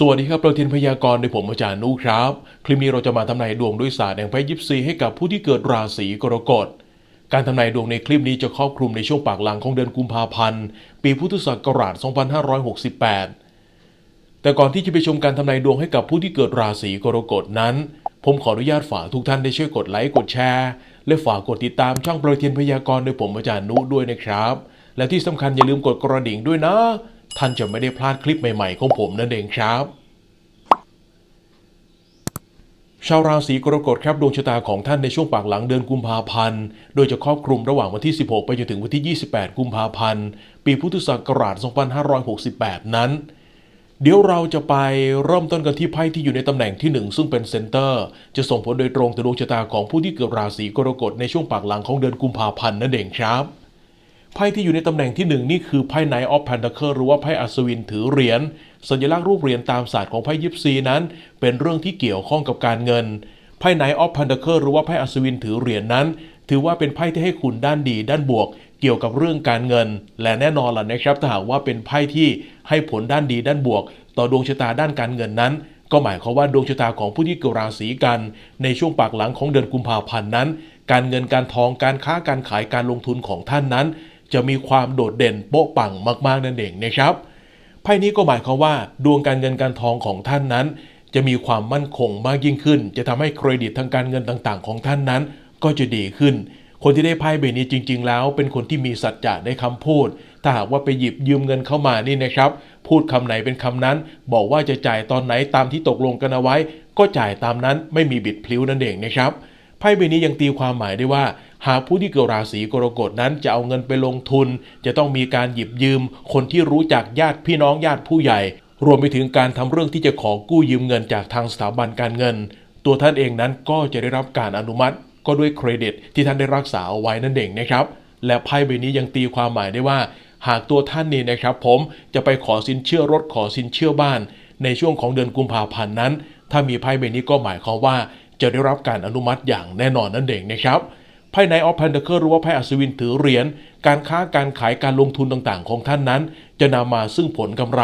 สวัสดีครับเราเทียนพยากรณ์ในผมอาจารย์นุครับ คลิปนี้เราจะมาทำนายดวงด้วยศาสตร์แห่งไพ่ยิปซีให้กับผู้ที่เกิดราศีกรกฎ การทำนายดวงในคลิปนี้จะครอบคลุมในช่วงปากหลังของเดือนกุมภาพันธ์ ปีพุทธศักราช 2568 แต่ก่อนที่จะไปชมการทำนายดวงให้กับผู้ที่เกิดราศีกรกฎนั้น ผมขออนุญาตฝากทุกท่านได้ช่วยกดไลค์กดแชร์ และฝากกดติดตามช่องประเทียนพยากรณ์โดยผมอาจารย์นุด้วยนะครับ และที่สำคัญอย่าลืมกดกระดิ่งด้วยนะ ท่านจะไม่ได้พลาดคลิปใหม่ๆของผมนั่นเองครับชาวราศีกรกฎครับดวงชะตาของท่านในช่วงปากหลังเดือนกุมภาพันธ์ โดยจะครอบคลุมระหว่างวันที่ 16 ไปจนถึงวันที่ 28 กุมภาพันธ์ ปีพุทธศักราช 2568 นั้น เดี๋ยวเราจะไปเริ่มต้นกันที่ไพ่ที่อยู่ในตำแหน่งที่ 1 ซึ่งเป็นเซนเตอร์ จะส่งผลโดยตรงต่อดวงชะตาของผู้ที่เกิดราศีกรกฎในช่วงปากหลังของเดือนกุมภาพันธ์นั่นเองครับ ไพ่ที่อยู่ในตำแหน่งที่หนึ่งนี่คือไพ่ไนออฟแพน t เ c อร์หรือว่าไพ่อัศวินถือเหรียญสัญลักษณ์รูปเหรียญตามศาสตร์ของไพ่ยิปซีนั้น เป็นเรื่องที่เกี่ยวข้องกับการเงินไพ่ไนออฟแพน t เ c อร์หรือว่าไพ่อัศวินถือเหรียญนั้น ถือว่าเป็นไพ่ที่ให้คุณด้านดีด้านบวก เกี่ยวกับเรื่องการเงิน และแน่นอนล่ะนะครับถ้าหากว่าเป็นไพ่ที่ให้ผลด้านดีด้านบวก ต่อดวงชะตาด้านการเงินนั้นก็หมายความว่าดวงชะตาของผู้ที่เกิดราศีกัน ในช่วงปากหลังของเดือนกุมภาพันธ์นั้น การเงินการทองการค้าการขายการลงทุนของท่านนั้น จะมีความโดดเด่นโป๊ะปังมากๆนั่นเองนะครับไพ่นี้ก็หมายความว่า ดวงการเงินการทองของท่านนั้น จะมีความมั่นคงมากยิ่งขึ้น จะทำให้เครดิตทางการเงินต่างๆ ของท่านนั้น ก็จะดีขึ้น คนที่ได้ไพ่ใบนี้จริง ๆ แล้ว เป็นคนที่มีสัจจะในคำพูด ถ้าหากว่าไปหยิบยืมเงินเข้ามานี่นะครับ พูดคำไหนเป็นคำนั้น บอกว่าจะจ่ายตอนไหนตามที่ตกลงกันเอาไว้ ก็จ่ายตามนั้นไม่มีบิดพลิ้วนั่นเองนะครับ ไพ่ใบนี้ยังตีความหมายได้ว่า หากผู้ที่เกิดราศีกรกฎนั้นจะเอาเงินไปลงทุน จะต้องมีการหยิบยืม คนที่รู้จักญาติพี่น้องญาติผู้ใหญ่ รวมไปถึงการทำเรื่องที่จะขอกู้ยืมเงินจากทางสถาบันการเงิน ตัวท่านเองนั้นก็จะได้รับการอนุมัติ ก็ด้วยเครดิตที่ท่านได้รักษาเอาไว้นั่นเองนะครับ และไพ่ใบนี้ยังตีความหมายได้ว่า หากตัวท่านนี่นะครับ ผมจะไปขอสินเชื่อรถขอสินเชื่อบ้าน ในช่วงของเดือนกุมภาพันธ์นั้น ถ้ามีไพ่ใบนี้ก็หมายความว่า จะได้รับการอนุมัติอย่างแน่นอนนั่นเองนะครับไพ่ไนออฟแพนเดอร์หรือว่าไพ่อัศวินถือเหรียญการค้าการขายการลงทุนต่างๆ ของท่านนั้น จะนำมาซึ่งผลกำไร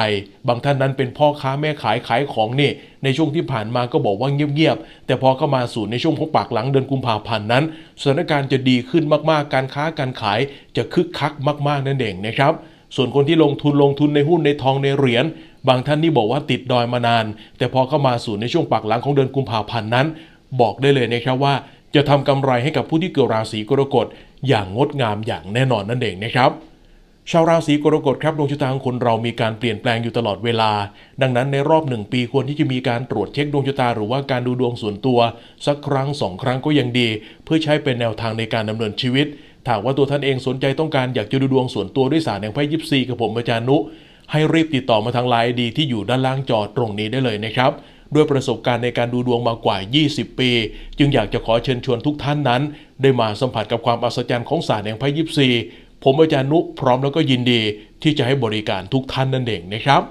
บางท่านนั้นเป็นพ่อค้าแม่ขายขายของนี่ ในช่วงที่ผ่านมาก็บอกว่าเงียบๆ แต่พอเข้ามาสู่ในช่วงของปากหลังเดือนกุมภาพันธ์นั้นสถานการณ์จะดีขึ้นมากๆ การค้าการขายจะคึกคักมากๆนั่นเองนะครับ ส่วนคนที่ลงทุนลงทุนในหุ้นในทองในเหรียญบางท่านนี่บอกว่าติดดอยมานาน แต่พอเข้ามาสู่ในช่วงปากหลังของเดือนกุมภาพันธ์นั้น บอกได้เลยนะครับว่า จะทำกำไรให้กับผู้ที่เกิดราศีกรกฎอย่างงดงามอย่างแน่นอนนั่นเองนะครับชาวราศีกรกฎครับดวงชะตาของคนเรามีการเปลี่ยนแปลงอยู่ตลอดเวลา ดังนั้นในรอบหนึ่งปีควรที่จะมีการตรวจเช็คดวงชะตาหรือว่าการดูดวงส่วนตัว สักครั้งสองครั้งก็ยังดี เพื่อใช้เป็นแนวทางในการดำเนินชีวิตถ้าว่าตัวท่านเองสนใจต้องการอยากจะดูดวงส่วนตัวด้วยสารแห่งไพ่ยิปซีกับผมอาจารย์นุ ให้รีบติดต่อมาทางไลน์ดีที่อยู่ด้านล่างจอตรงนี้ได้เลยนะครับ ด้วยประสบการณ์ในการดูดวงมากว่า 20 ปี จึงอยากจะขอเชิญชวนทุกท่านนั้น ได้มาสัมผัสกับความอัศจรรย์ของศาสตร์แห่งไพ่ยิปซีผมอาจารย์นุพร้อมแล้วก็ยินดีที่จะให้บริการทุกท่านนั่นเองนะครับ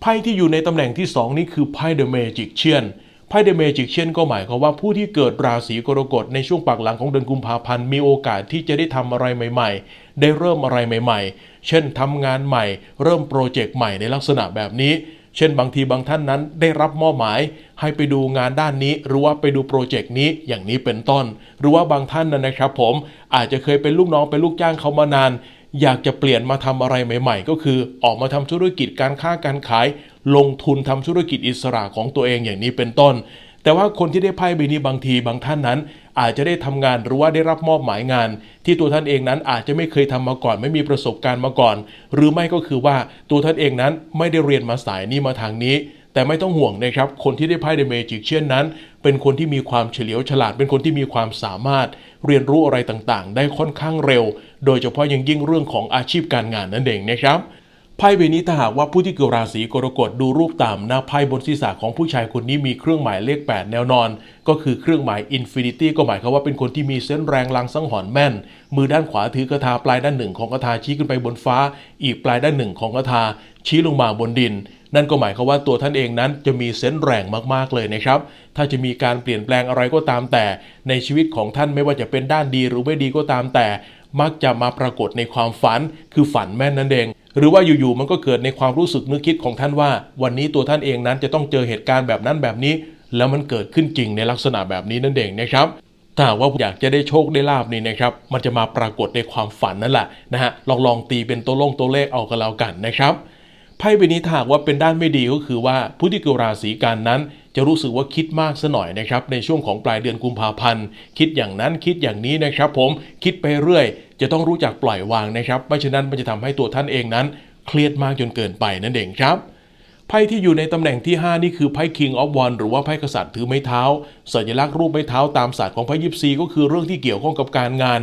ไพ่ที่อยู่ในตำแหน่งที่ 2 นี่คือไพ่เดอะเมจิกเชียนไพ่เดอะเมจิกเชียนก็หมายความว่าผู้ที่เกิดราศีกรกฎในช่วงปากหลังของเดือนกุมภาพันธ์มีโอกาสที่จะได้ทำอะไรใหม่ ๆ ได้เริ่มอะไรใหม่ ๆ เช่นทำงานใหม่ เริ่มโปรเจกต์ใหม่ในลักษณะแบบนี้ เช่นบางทีบางท่านนั้นได้รับมอบหมายให้ไปดูงานด้านนี้ หรือว่าไปดูโปรเจกต์นี้อย่างนี้เป็นต้น หรือว่าบางท่านนั้นนะครับ ผมอาจจะเคยเป็นลูกน้องเป็นลูกจ้างเขามานาน อยากจะเปลี่ยนมาทำอะไรใหม่ ๆ ก็คือออกมาทำธุรกิจการค้าการขาย ลงทุนทำธุรกิจอิสระของตัวเองอย่างนี้เป็นต้น แต่ว่าคนที่ได้ไพ่ใบนี้บางทีบางท่านนั้น อาจจะได้ทำงานหรือว่าได้รับมอบหมายงาน ที่ตัวท่านเองนั้นอาจจะไม่เคยทำมาก่อน ไม่มีประสบการณ์มาก่อน หรือไม่ก็คือว่าตัวท่านเองนั้นไม่ได้เรียนมาสายนี้มาทางนี้ แต่ไม่ต้องห่วงนะครับ คนที่ได้ไพ่เดเมจิกเช่นนั้น เป็นคนที่มีความเฉลียวฉลาด เป็นคนที่มีความสามารถ เรียนรู้อะไรต่างๆ ได้ค่อนข้างเร็ว โดยเฉพาะยังยิ่งเรื่องของอาชีพการงานนั่นเองนะครับ ไพ่ใบนี้ถ้าหากว่าผู้ที่เกิดราศีกรกฎดูรูปตามหน้าไพ่บนศีรษะของผู้ชายคนนี้มีเครื่องหมายเลข 8 แนวนอน ก็คือเครื่องหมายอินฟินิตี้ก็หมายความว่าเป็นคนที่มีเส้นแรงลังสังหรณ์แม่น มือด้านขวาถือกระทาปลายด้านหนึ่งของกระทาชี้ขึ้นไปบนฟ้า อีกปลายด้านหนึ่งของกระทาชี้ลงมาบนดิน นั่นก็หมายความว่าตัวท่านเองนั้นจะมีเซนส์แรงมากๆเลยนะครับ ถ้าจะมีการเปลี่ยนแปลงอะไรก็ตามแต่ ในชีวิตของท่านไม่ว่าจะเป็นด้านดีหรือไม่ดีก็ตามแต่ มักจะมาปรากฏในความฝัน คือฝันแม่นนั่นเอง หรือว่าอยู่ๆมันก็เกิดในความรู้สึกนึกคิดของท่านว่า วันนี้ตัวท่านเองนั้นจะต้องเจอเหตุการณ์แบบนั้นแบบนี้ แล้วมันเกิดขึ้นจริงในลักษณะแบบนี้นั่นเองนะครับถ้าว่าอยากจะได้โชคได้ลาบนี่นะครับ มันจะมาปรากฏในความฝันนั่นแหละนะฮะลองลองตีเป็นตัวลงตัวเลขเอากันแล้วกันนะครับ ไพ่ใบนี้ถ้าหากว่าเป็นด้านไม่ดีก็คือว่าผู้ที่เกิดราศีกันนั้น จะรู้สึกว่าคิดมากซะหน่อยนะครับในช่วงของปลายเดือนกุมภาพันธ์ คิดอย่างนั้นคิดอย่างนี้นะครับ ผมคิดไปเรื่อย จะต้องรู้จักปล่อยวางนะครับไม่ฉะนั้นมันจะทำให้ตัวท่านเองนั้น เครียดมากจนเกินไปนั่นเองครับไพ่ที่อยู่ในตำแหน่งที่ 5 นี่คือไพ่ King of Wands หรือว่าไพ่กษัตริย์ถือไม้เท้า สัญลักษณ์รูปไม้เท้าตามศาสตร์ของไพ่ยิปซีก็คือเรื่องที่เกี่ยวข้องกับการงาน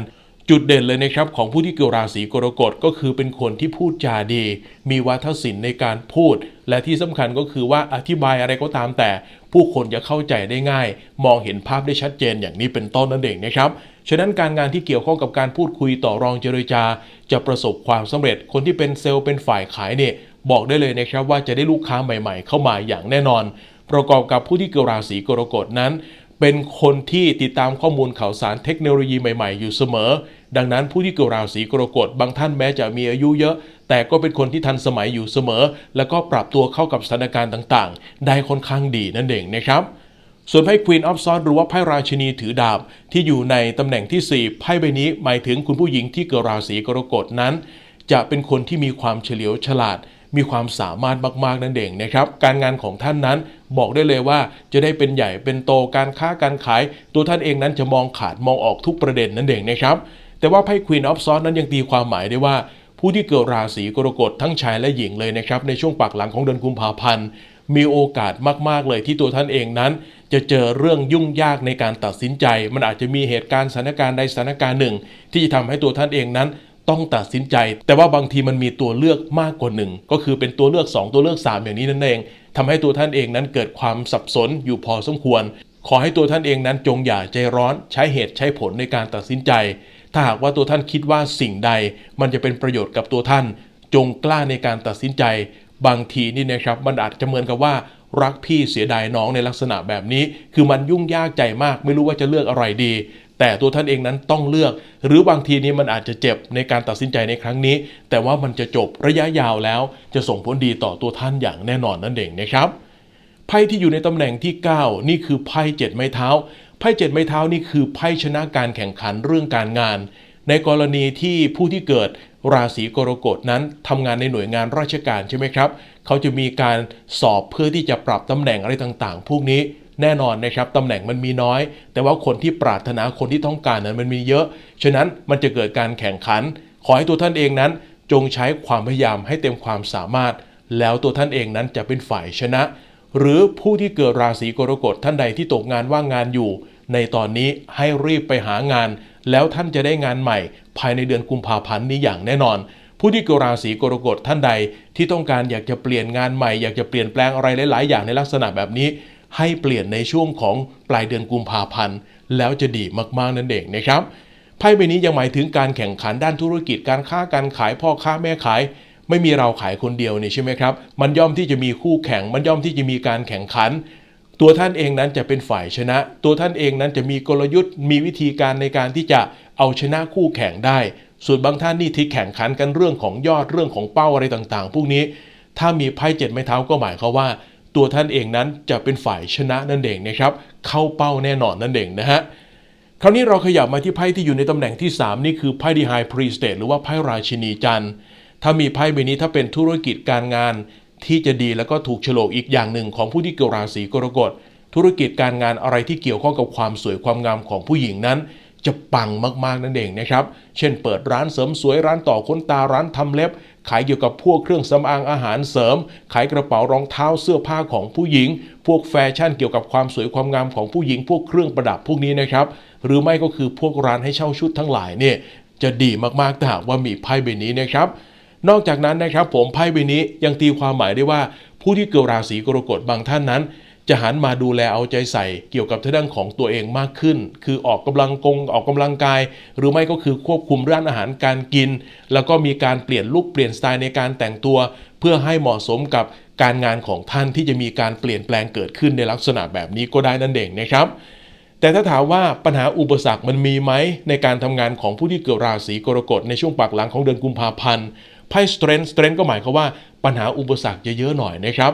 จุดเด่นเลยนะครับของผู้ที่เกิดราศีกรกฎก็คือเป็นคนที่พูดจาดี มีวาทศิลป์ในการพูด และที่สำคัญก็คือว่าอธิบายอะไรก็ตามแต่ ผู้คนจะเข้าใจได้ง่าย มองเห็นภาพได้ชัดเจนอย่างนี้เป็นต้นนั่นเองนะครับฉะนั้นการงานที่เกี่ยวข้องกับการพูดคุยต่อรองเจรจา จะประสบความสำเร็จคนที่เป็นเซลล์เป็นฝ่ายขายเนี่ยบอกได้เลยนะครับว่าจะได้ลูกค้าใหม่ ๆ เข้ามาอย่างแน่นอน ประกอบกับผู้ที่เกิดราศีกรกฎนั้น เป็นคนที่ติดตามข้อมูลข่าวสารเทคโนโลยีใหม่ ๆ อยู่เสมอ ดังนั้นผู้ที่เกิดราศีกรกฎบางท่านแม้จะมีอายุเยอะ แต่ก็เป็นคนที่ทันสมัยอยู่เสมอ แล้วก็ปรับตัวเข้ากับสถานการณ์ต่างๆ ได้ค่อนข้างดีนั่นเองนะครับส่วนไพ่ Queen of Swords หรือว่าไพ่ราชินีถือดาบ ที่อยู่ในตำแหน่งที่ 4 ไพ่ใบนี้หมายถึงคุณผู้หญิงที่เกิดราศีกรกฎนั้น จะเป็นคนที่มีความเฉลียวฉลาด มีความสามารถมากๆนั่นเองนะครับ การงานของท่านนั้นบอกได้เลยว่าจะได้เป็นใหญ่เป็นโตการค้าการขาย ตัวท่านเองนั้นจะมองขาดมองออกทุกประเด็นนั่นเองนะครับ แต่ว่าไพ่ Queen of Swords นั้นยังตีความหมายได้ว่า ผู้ที่เกิดราศีกรกฎทั้งชายและหญิงเลยนะครับ ในช่วงปากหลังของเดือนกุมภาพันธ์ มีโอกาสมาก ๆ เลยที่ตัวท่านเองนั้น จะเจอเรื่องยุ่งยากในการตัดสินใจ มันอาจจะมีเหตุการณ์สถานการณ์ใดสถานการณ์หนึ่ง ที่จะทำให้ตัวท่านเองนั้นต้องตัดสินใจ แต่ว่าบางทีมันมีตัวเลือกมากกว่าหนึ่งก็คือเป็นตัวเลือก 2 ตัวเลือก 3 อย่างนี้นั่นเองทำให้ตัวท่านเองนั้นเกิดความสับสนอยู่พอสมควร ขอให้ตัวท่านเองนั้นจงอย่าใจร้อน ใช้เหตุใช้ผลในการตัดสินใจ ถ้าหากว่าตัวท่านคิดว่าสิ่งใด มันจะเป็นประโยชน์กับตัวท่าน จงกล้าในการตัดสินใจ บางทีนี่นะครับมันอาจจะเหมือนกับว่ารักพี่เสียดายน้องในลักษณะแบบนี้ คือมันยุ่งยากใจมาก ไม่รู้ว่าจะเลือกอะไรดี แต่ตัวท่านเองนั้นต้องเลือก หรือบางทีนี้มันอาจจะเจ็บในการตัดสินใจในครั้งนี้ แต่ว่ามันจะจบระยะยาวแล้ว จะส่งผลดีต่อตัวท่านอย่างแน่นอนนั่นเองนะครับไพ่ที่อยู่ในตำแหน่งที่ 9 นี่คือไพ่เจ็ดไม้เท้า ไพ่เจ็ดไม้เท้านี่คือไพ่ชนะการแข่งขันเรื่องการงาน ในกรณีที่ผู้ที่เกิดราศีกรกฎนั้นทำงานในหน่วยงานราชการใช่ไหมครับ เขาจะมีการสอบเพื่อที่จะปรับตำแหน่งอะไรต่างๆ พวกนี้แน่นอนนะครับตำแหน่งมันมีน้อย แต่ว่าคนที่ปรารถนาคนที่ต้องการนั้นมันมีเยอะ ฉะนั้นมันจะเกิดการแข่งขัน ขอให้ตัวท่านเองนั้น จงใช้ความพยายามให้เต็มความสามารถ แล้วตัวท่านเองนั้นจะเป็นฝ่ายชนะ หรือผู้ที่เกิดราศีกรกฎท่านใดที่ตกงานว่างงานอยู่ ในตอนนี้ให้รีบไปหางาน แล้วท่านจะได้งานใหม่ ภายในเดือนกุมภาพันธ์นี้อย่างแน่นอน ผู้ที่เกิดราศีกรกฎท่านใดที่ต้องการอยากจะเปลี่ยนงานใหม่ อยากจะเปลี่ยนแปลงอะไรหลาย ๆ อย่างในลักษณะแบบนี้ ให้เปลี่ยนในช่วงของปลายเดือนกุมภาพันธ์แล้วจะดีมากๆนั่นเองนะครับไพ่ใบนี้ยังหมายถึงการแข่งขันด้านธุรกิจการค้าการขายพ่อค้าแม่ขาย ไม่มีเราขายคนเดียวนี่ใช่ไหมครับ มันย่อมที่จะมีคู่แข่ง มันย่อมที่จะมีการแข่งขัน ตัวท่านเองนั้นจะเป็นฝ่ายชนะ ตัวท่านเองนั้นจะมีกลยุทธ์ มีวิธีการในการที่จะเอาชนะคู่แข่งได้ ส่วนบางท่านนี่ที่แข่งขันกันเรื่องของยอดเรื่องของเป้าอะไรต่างๆ พวกนี้ ถ้ามีไพ่เจ็ดไม้เท้าก็หมายความว่า ตัวท่านเองนั้นจะเป็นฝ่ายชนะนั่นเองนะครับ เข้าเป้าแน่นอนนั่นเองนะฮะคราวนี้เราขยับมาที่ไพ่ที่อยู่ในตำแหน่งที่ 3 นี่คือไพ่ดีไฮพรีสเตหรือว่าไพ่ราชินีจันทร์ ถ้ามีไพ่ใบนี้ถ้าเป็นธุรกิจการงานที่จะดีแล้วก็ถูกโฉลกอีกอย่างหนึ่งของผู้ที่เกิดราศีกรกฎธุรกิจการงานอะไรที่เกี่ยวข้องกับความสวยความงามของผู้หญิงนั้น จะปังมากๆนั่นเองนะครับ เช่น เปิดร้านเสริมสวยร้านต่อขนตาร้านทำเล็บ ขายเกี่ยวกับพวกเครื่องสำอางอาหารเสริม ขายกระเป๋ารองเท้าเสื้อผ้าของผู้หญิง พวกแฟชั่นเกี่ยวกับความสวยความงามของผู้หญิง พวกเครื่องประดับพวกนี้นะครับ หรือไม่ก็คือพวกร้านให้เช่าชุดทั้งหลายเนี่ยจะดีมากๆถ้าหากว่ามีไพ่ใบนี้นะครับ นอกจากนั้นนะครับผมไพ่ใบนี้ยังตีความหมายได้ว่า ผู้ที่เกิดราศีกรกฎบางท่านนั้น จะหันมาดูแลเอาใจใส่เกี่ยวกับทางด้านของตัวเองมากขึ้น คือออกกำลังกงออกกำลังกาย หรือไม่ก็คือควบคุมร้านอาหารการกิน แล้วก็มีการเปลี่ยนลุคเปลี่ยนสไตล์ในการแต่งตัว เพื่อให้เหมาะสมกับการงานของท่านที่จะมีการเปลี่ยนแปลงเกิดขึ้นในลักษณะแบบนี้ก็ได้นั่นเองนะครับแต่ถ้าถามว่าปัญหาอุปสรรคมันมีไหมในการทำงานของผู้ที่เกิดราศีกรกฎในช่วงปากหลังของเดือนกุมภาพันธ์ ไพ่ strength strength ก็หมายความว่าปัญหาอุปสรรคเยอะๆหน่อยนะครับ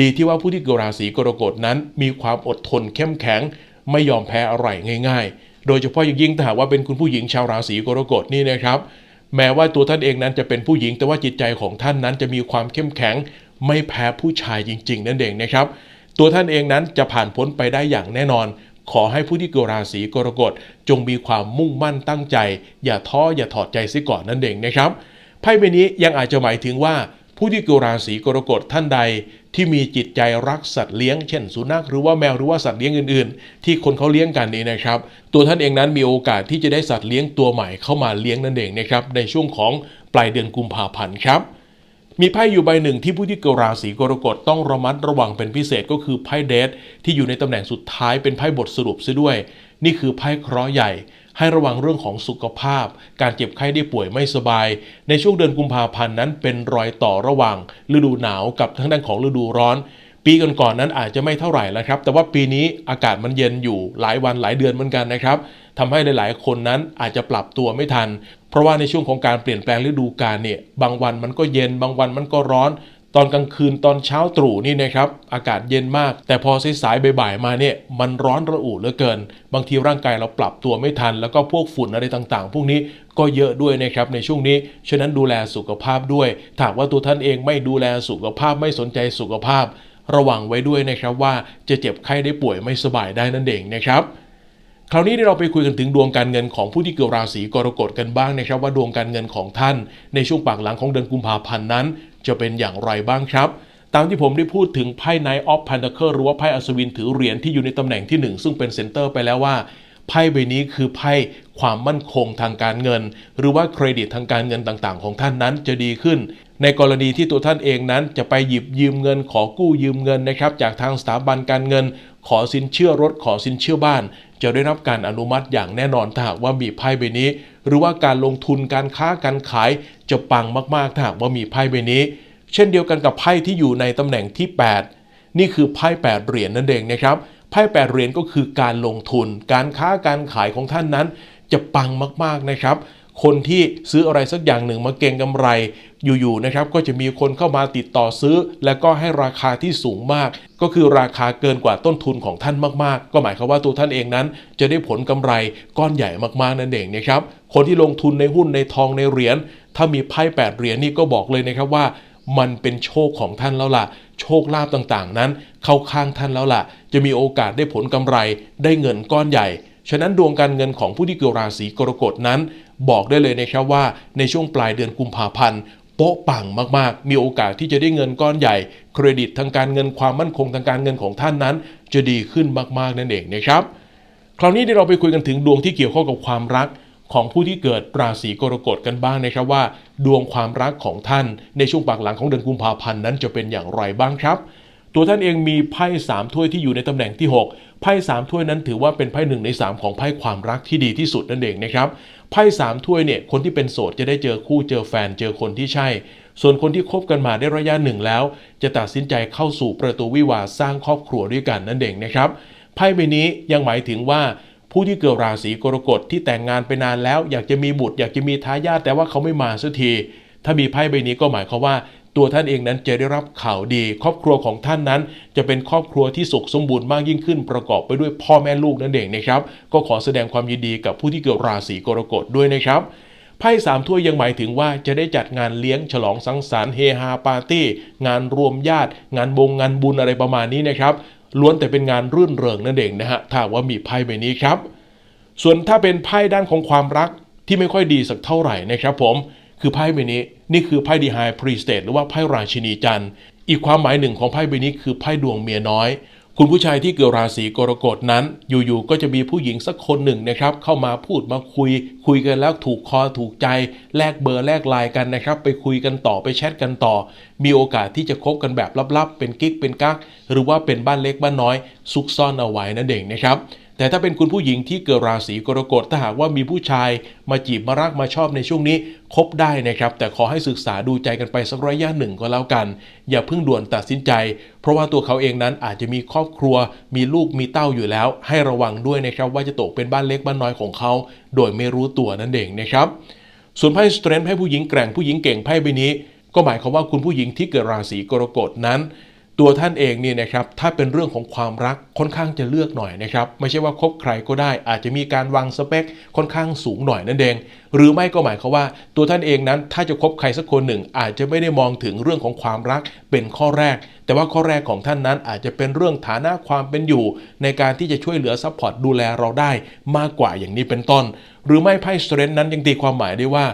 ดีที่ว่าผู้ที่เกิดราศีกรกฎนั้น มีความอดทนเข้มแข็ง ไม่ยอมแพ้อะไรง่าย ๆ โดยเฉพาะอย่างยิ่งถ้าหากว่าเป็นคุณผู้หญิงชาวราศีกรกฎนี่นะครับ แม้ว่าตัวท่านเองนั้นจะเป็นผู้หญิงแต่ว่าจิตใจของท่านนั้นจะมีความเข้มแข็ง ไม่แพ้ผู้ชายจริง ๆ นั่นเองนะครับ ตัวท่านเองนั้นจะผ่านพ้นไปได้อย่างแน่นอนขอให้ผู้ที่เกิดราศีกรกฎจงมีความมุ่งมั่นตั้งใจ อย่าท้ออย่าถอดใจซิก่อนนั่นเองนะครับ ไพ่ใบนี้ยังอาจจะหมายถึงว่า ผู้ที่เกิดราศีกรกฎท่านใด ที่มีจิตใจรักสัตว์เลี้ยง เช่น สุนัขหรือว่าแมวหรือว่าสัตว์เลี้ยงอื่น ๆ ที่คนเขาเลี้ยงกันนี่นะครับ ตัวท่านเองนั้นมีโอกาสที่จะได้สัตว์เลี้ยงตัวใหม่เข้ามาเลี้ยงนั่นเองนะครับในช่วงของปลายเดือนกุมภาพันธ์ครับมีไพ่อยู่ใบหนึ่งที่ผู้ที่เกิดราศีกรกฎต้องระมัดระวังเป็นพิเศษก็คือไพ่เดทที่อยู่ในตำแหน่งสุดท้ายเป็นไพ่บทสรุปซะด้วย นี่คือไพ่เคราะห์ใหญ่ ให้ระวังเรื่องของสุขภาพ การเจ็บไข้ได้ป่วยไม่สบาย ในช่วงเดือนกุมภาพันธ์นั้นเป็นรอยต่อระหว่างฤดูหนาวกับทางด้านของฤดูร้อน ปีก่อนๆนั้นอาจจะไม่เท่าไหร่แล้วครับ แต่ว่าปีนี้อากาศมันเย็นอยู่หลายวันหลายเดือนเหมือนกันนะครับทำให้หลายๆ คนนั้นอาจจะปรับตัวไม่ทัน เพราะว่าในช่วงของการเปลี่ยนแปลงฤดูกาลเนี่ยบางวันมันก็เย็นบางวันมันก็ร้อน ตอนกลางคืนตอนเช้าตรู่นี่นะครับอากาศเย็นมาก แต่พอสายๆบ่ายๆมาเนี่ยมันร้อนระอุเหลือเกิน บางทีร่างกายเราปรับตัวไม่ทัน แล้วก็พวกฝุ่นอะไรต่างๆ พวกนี้ก็เยอะด้วยนะครับในช่วงนี้ ฉะนั้นดูแลสุขภาพด้วยถ้าว่าตัวท่านเองไม่ดูแลสุขภาพไม่สนใจสุขภาพ ระวังไว้ด้วยนะครับว่าจะเจ็บไข้ได้ป่วยไม่สบายได้นั่นเองนะครับคราวนี้เราไปคุยกันถึงดวงการเงินของผู้ที่เกิดราศีกรกฎกันบ้างนะครับว่าดวงการเงินของท่านในช่วงปากหลังของเดือนกุมภาพันธ์นั้น จะเป็นอย่างไรบ้างครับ ตามที่ผมได้พูดถึงไพ่ Knight of Pentacles หรือว่าไพ่อัศวินถือเหรียญที่อยู่ในตำแหน่งที่ 1 ซึ่งเป็นเซนเตอร์ไปแล้วว่าไพ่ใบนี้คือไพ่ความมั่นคงทางการเงิน หรือว่าเครดิตทางการเงินต่างๆ ของท่านนั้นจะดีขึ้น ในกรณีที่ตัวท่านเองนั้นจะไปหยิบยืมเงินขอกู้ยืมเงินนะครับจากทางสถาบันการเงิน ขอสินเชื่อรถขอสินเชื่อบ้าน จะได้รับการอนุมัติอย่างแน่นอนถ้าหากว่ามีไพ่ใบนี้ หรือว่าการลงทุนการค้าการขายจะปังมากๆถ้าหากว่ามีไพ่ใบนี้ เช่นเดียวกันกับไพ่ที่อยู่ในตำแหน่งที่ 8 นี่คือไพ่8เหรียญนั่นเองนะครับไพ่แปดเหรียญก็คือการลงทุน การค้าการขายของท่านนั้น จะปังมากๆนะครับ คนที่ซื้ออะไรสักอย่างหนึ่งมาเก็งกำไร อยู่ๆนะครับก็จะมีคนเข้ามาติดต่อซื้อ แล้วก็ให้ราคาที่สูงมาก ก็คือราคาเกินกว่าต้นทุนของท่านมากๆ ก็หมายความว่าตัวท่านเองนั้น จะได้ผลกำไรก้อนใหญ่มากๆนั่นเองนะครับคนที่ลงทุนในหุ้นในทองในเหรียญถ้ามีไพ่แปดเหรียญนี่ก็บอกเลยนะครับว่ามันเป็นโชคของท่านแล้วล่ะ โชคลาภต่างๆ นั้น เข้าข้างท่านแล้วล่ะ จะมีโอกาสได้ผลกำไรได้เงินก้อนใหญ่ ฉะนั้นดวงการเงินของผู้ที่เกิดราศีกรกฎนั้น บอกได้เลยนะครับว่าในช่วงปลายเดือนกุมภาพันธ์ โป๊ะปังมากๆ มีโอกาสที่จะได้เงินก้อนใหญ่ เครดิตทางการเงินความมั่นคงทางการเงินของท่านนั้น จะดีขึ้นมากๆนั่นเองนะครับ คราวนี้เดี๋ยวเราไปคุยกันถึงดวงที่เกี่ยวข้องกับความรักของผู้ที่เกิดราศีกรกฎกันบ้างนะครับว่า ดวงความรักของท่านในช่วงปากหลังของเดือนกุมภาพันธ์นั้นจะเป็นอย่างไรบ้างครับ ตัวท่านเองมีไพ่สามถ้วยที่อยู่ในตำแหน่งที่ 6 ไพ่สามถ้วยนั้นถือว่าเป็นไพ่หนึ่งใน 3 ของไพ่ความรักที่ดีที่สุดนั่นเองนะครับ ไพ่สามถ้วยเนี่ยคนที่เป็นโสดจะได้เจอคู่เจอแฟนเจอคนที่ใช่ ส่วนคนที่คบกันมาได้ระยะหนึ่งแล้ว จะตัดสินใจเข้าสู่ประตูวิวาสร้างครอบครัวด้วยกันนั่นเองนะครับไพ่ใบนี้ยังหมายถึงว่าผู้ที่เกิดราศีกรกฎที่แต่งงานไปนานแล้ว อยากจะมีบุตรอยากจะมีทายาทแต่ว่าเขาไม่มาสักที ถ้ามีไพ่ใบนี้ก็หมายความว่า ตัวท่านเองนั้นจะได้รับข่าวดี ครอบครัวของท่านนั้น จะเป็นครอบครัวที่สุขสมบูรณ์มากยิ่งขึ้น ประกอบไปด้วยพ่อแม่ลูกนั่นเองนะครับ ก็ขอแสดงความยินดีกับผู้ที่เกิดราศีกรกฎด้วยนะครับไพ่สามถ้วยยังหมายถึงว่าจะได้จัดงานเลี้ยงฉลองสังสรรค์เฮฮาปาร์ตี้ งานรวมญาติ งานบงงานบุญอะไรประมาณนี้นะครับล้วนแต่เป็นงานรื่นเริงนั่นเองนะฮะถ้าว่ามีไพ่ใบนี้ครับ ส่วนถ้าเป็นไพ่ด้านของความรักที่ไม่ค่อยดีสักเท่าไหร่นะครับผม คือไพ่ใบนี้ นี่คือไพ่ดีไฮพรีสเตทหรือว่าไพ่ราชินีจันทร์อีกความหมายหนึ่งของไพ่ใบนี้คือไพ่ดวงเมียน้อย คุณผู้ชายที่เกิดราศีกรกฎนั้น อยู่ๆก็จะมีผู้หญิงสักคนหนึ่งนะครับ เข้ามาพูดมาคุย คุยกันแล้วถูกคอถูกใจ แลกเบอร์แลกไลน์กันนะครับ ไปคุยกันต่อไปแชทกันต่อ มีโอกาสที่จะคบกันแบบลับๆ เป็นกิ๊กเป็นกักหรือว่าเป็นบ้านเล็กบ้านน้อย ซุกซ่อนเอาไว้นั่นเองนะครับ แต่ถ้าเป็นคุณผู้หญิงที่เกิดราศีกรกฎถ้าหากว่ามีผู้ชายมาจีบมารักมาชอบในช่วงนี้คบได้นะครับ แต่ขอให้ศึกษาดูใจกันไปสักระยะหนึ่งก็แล้วกัน อย่าเพิ่งด่วนตัดสินใจ เพราะว่าตัวเขาเองนั้นอาจจะมีครอบครัว มีลูกมีเต้าอยู่แล้ว ให้ระวังด้วยนะครับ ว่าจะตกเป็นบ้านเล็กบ้านน้อยของเขา โดยไม่รู้ตัวนั่นเองนะครับส่วนไพ่สเตรนท์ไพ่ผู้หญิงแกร่งผู้หญิงเก่งไพ่ใบนี้ ก็หมายความว่าคุณผู้หญิงที่เกิดราศีกรกฎนั้น ตัวท่านเองเนี่ยนะครับถ้าเป็นเรื่องของความรักค่อนข้างจะเลือกหน่อยนะครับไม่ใช่ว่าคบใครก็ได้ อาจจะมีการวางสเปคค่อนข้างสูงหน่อยนั่นเอง หรือไม่ก็หมายความว่า ตัวท่านเองนั้นถ้าจะคบใครสักคนหนึ่ง อาจจะไม่ได้มองถึงเรื่องของความรักเป็นข้อแรก แต่ว่าข้อแรกของท่านนั้นอาจจะเป็นเรื่องฐานะความเป็นอยู่ ในการที่จะช่วยเหลือซัพพอร์ตดูแลเราได้มากกว่าอย่างนี้เป็นต้น หรือไม่ไพ่สเตรนท์นั้นยังตีความหมายได้ว่า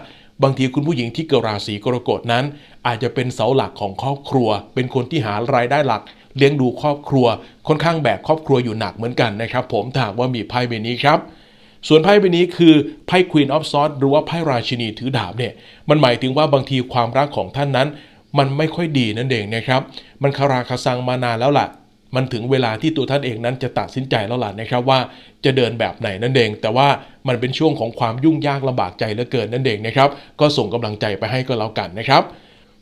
บางทีคุณผู้หญิงที่เกิดราศีกรกฎนั้น อาจจะเป็นเสาหลักของครอบครัว เป็นคนที่หารายได้หลัก เลี้ยงดูครอบครัว ค่อนข้างแบกครอบครัวอยู่หนักเหมือนกันนะครับ ผมถ้ากว่ามีไพ่ใบนี้ครับส่วนไพ่ใบนี้คือไพ่ Queen of Swords หรือว่าไพ่ราชินีถือดาบเนี่ยมันหมายถึงว่าบางทีความรักของท่านนั้น มันไม่ค่อยดีนั่นเองนะครับ มันคาราคาซังมานานแล้วล่ะ มันถึงเวลาที่ตัวท่านเองนั้นจะตัดสินใจแล้วล่ะนะครับว่าจะเดินแบบไหนนั่นเอง แต่ว่ามันเป็นช่วงของความยุ่งยากลำบากใจเหลือเกินนั่นเองนะครับก็ส่งกำลังใจไปให้ก็แล้วกันนะครับ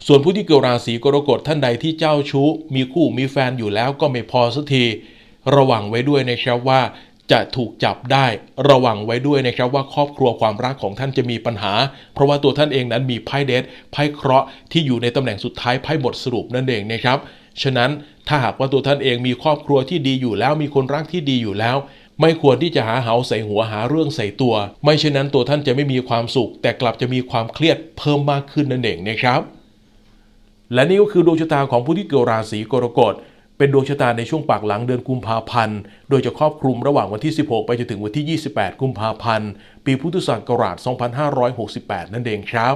ส่วนผู้ที่เกิดราศีกรกฎท่านใดที่เจ้าชู้ มีคู่มีแฟนอยู่แล้วก็ไม่พอสักที ระวังไว้ด้วยนะครับว่าจะถูกจับได้ระวังไว้ด้วยนะครับว่าครอบครัวความรักของท่านจะมีปัญหา เพราะว่าตัวท่านเองนั้นมีไพ่เดทไพ่เคราะห์ที่อยู่ในตำแหน่งสุดท้ายไพ่บทสรุปนั่นเองนะครับ ฉะนั้นถ้าหากว่าตัวท่านเองมีครอบครัวที่ดีอยู่แล้วมีคนรักที่ดีอยู่แล้ว ไม่ควรที่จะหาเหาใส่หัวหาเรื่องใส่ตัว ไม่เช่นนั้นตัวท่านจะไม่มีความสุข แต่กลับจะมีความเครียดเพิ่มมากขึ้นนั่นเองนะครับ และนี่ก็คือดวงชะตาของผู้ที่เกิดราศีกรกฎเป็นดวงชะตาในช่วงปากหลังเดือนกุมภาพันธ์ โดยจะครอบคลุมระหว่างวันที่ 16 ไปจนถึงวันที่ 28 กุมภาพันธ์ ปีพุทธศักราช 2568 นั่นเองครับ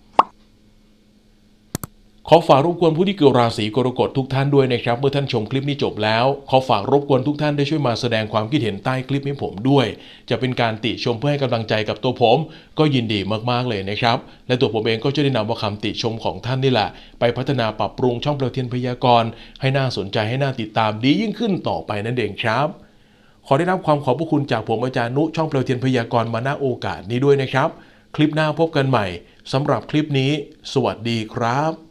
ขอฝากรบกวนผู้ที่เกิดราศีกรกฎทุกท่านด้วยนะครับ เมื่อท่านชมคลิปนี้จบแล้ว ขอฝากรบกวนทุกท่านได้ช่วยมาแสดงความคิดเห็นใต้คลิปให้ผมด้วย จะเป็นการติชมเพื่อให้กำลังใจกับตัวผม ก็ยินดีมากๆเลยนะครับ และตัวผมเองก็จะได้นำเอาคำติชมของท่านนี่แหละ ไปพัฒนาปรับปรุงช่องเปลวเทียนพยากรณ์ให้น่าสนใจให้น่าติดตามดียิ่งขึ้นต่อไปนั่นเองครับ ขอได้รับความขอบพระคุณจากผมอาจารย์นุช่องเปลวเทียนพยากรณ์มาณโอกาสนี้ด้วยนะครับ คลิปหน้าพบกันใหม่สำหรับคลิปนี้ สวัสดีครับ